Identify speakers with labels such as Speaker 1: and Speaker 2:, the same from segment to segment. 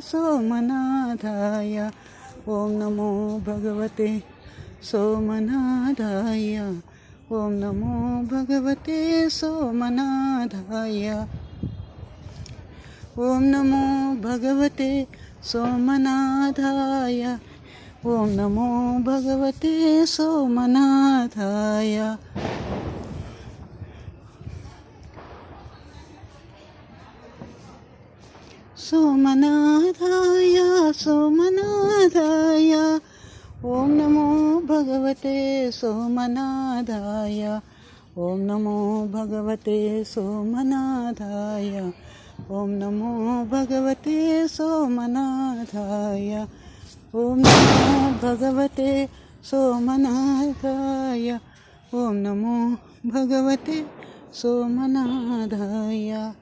Speaker 1: ಸೋಮನಾಥಾಯ ಓಂ ನಮೋ ಭಗವತೆ ಸೋಮನಾಥಾಯ ಓಂ ನಮೋ ಭಗವತೆ ಸೋಮನಾಥಾಯ ಓಂ ನಮೋ ಭಗವತೆ ಸೋಮನಾಥಾಯ ಓಂ ನಮೋ ಭಗವತೆ ಸೋಮನಾಥಾಯ सोमनाथाय सोमनाथाय। ॐ नमो भगवते सोमनाथाय। ॐ नमो भगवते सोमनाथाय। ॐ नमो भगवते सोमनाथाय। ॐ नमो भगवते सोमनाथाय। ॐ नमो भगवते सोमनाथाय।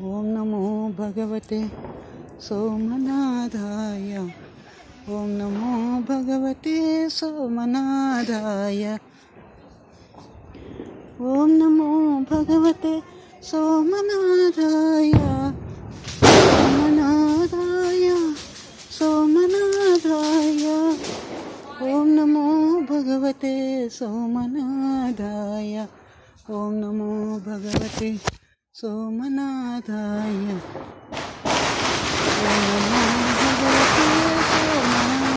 Speaker 1: ॐ नमो भगवते सोमनाथाय। ॐ नमो भगवते सोमनाथाय। ॐ नमो भगवते सोमनाथाय। सोमनाथाय सोमनाथाय। ॐ नमो भगवते सोमनाथाय। ॐ नमो भगवते ಸೋಮನಾಥಾಯ